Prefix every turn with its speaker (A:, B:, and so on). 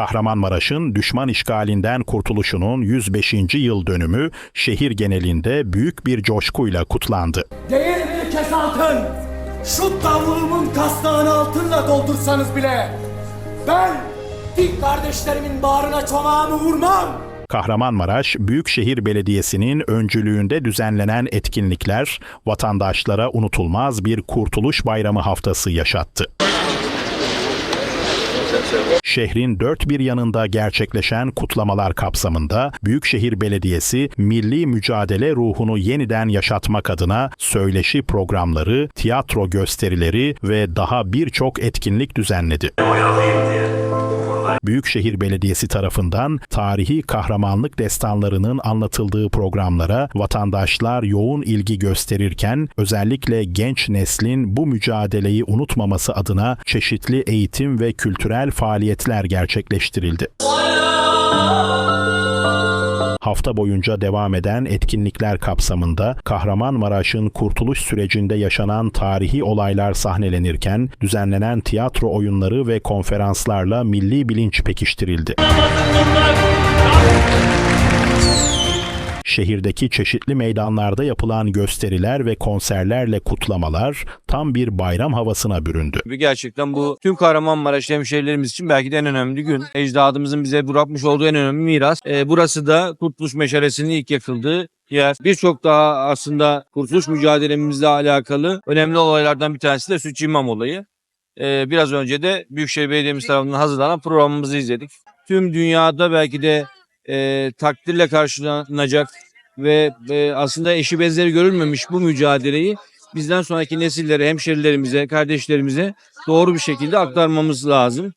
A: Kahramanmaraş'ın düşman işgalinden kurtuluşunun 105. yıl dönümü şehir genelinde büyük bir coşkuyla kutlandı.
B: Değil bir kez altın. Şu davulumun kastağını altınla doldursanız bile ben dik kardeşlerimin bağrına çomağımı vurmam.
A: Kahramanmaraş Büyükşehir Belediyesi'nin öncülüğünde düzenlenen etkinlikler vatandaşlara unutulmaz bir Kurtuluş Bayramı haftası yaşattı. Şehrin dört bir yanında gerçekleşen kutlamalar kapsamında Büyükşehir Belediyesi milli mücadele ruhunu yeniden yaşatmak adına söyleşi programları, tiyatro gösterileri ve daha birçok etkinlik düzenledi. Büyükşehir Belediyesi tarafından tarihi kahramanlık destanlarının anlatıldığı programlara vatandaşlar yoğun ilgi gösterirken özellikle genç neslin bu mücadeleyi unutmaması adına çeşitli eğitim ve kültürel faaliyetler gerçekleştirildi. Hafta boyunca devam eden etkinlikler kapsamında Kahramanmaraş'ın kurtuluş sürecinde yaşanan tarihi olaylar sahnelenirken düzenlenen tiyatro oyunları ve konferanslarla milli bilinç pekiştirildi. Şehirdeki çeşitli meydanlarda yapılan gösteriler ve konserlerle kutlamalar tam bir bayram havasına büründü.
C: Gerçekten bu tüm Kahramanmaraş hemşehrilerimiz için belki de en önemli gün. Ecdadımızın bize bırakmış olduğu en önemli miras. Ee, burası da Kurtuluş Meşalesi'nin ilk yakıldığı yer. Birçok daha aslında kurtuluş mücadelemizle alakalı önemli olaylardan bir tanesi de Sütçü İmam olayı. Ee, biraz önce de Büyükşehir Belediyemiz tarafından hazırlanan programımızı izledik. Tüm dünyada belki de e, takdirle karşılanacak ve e, aslında eşi benzeri görülmemiş bu mücadeleyi bizden sonraki nesillere, hemşerilerimize, kardeşlerimize doğru bir şekilde aktarmamız lazım.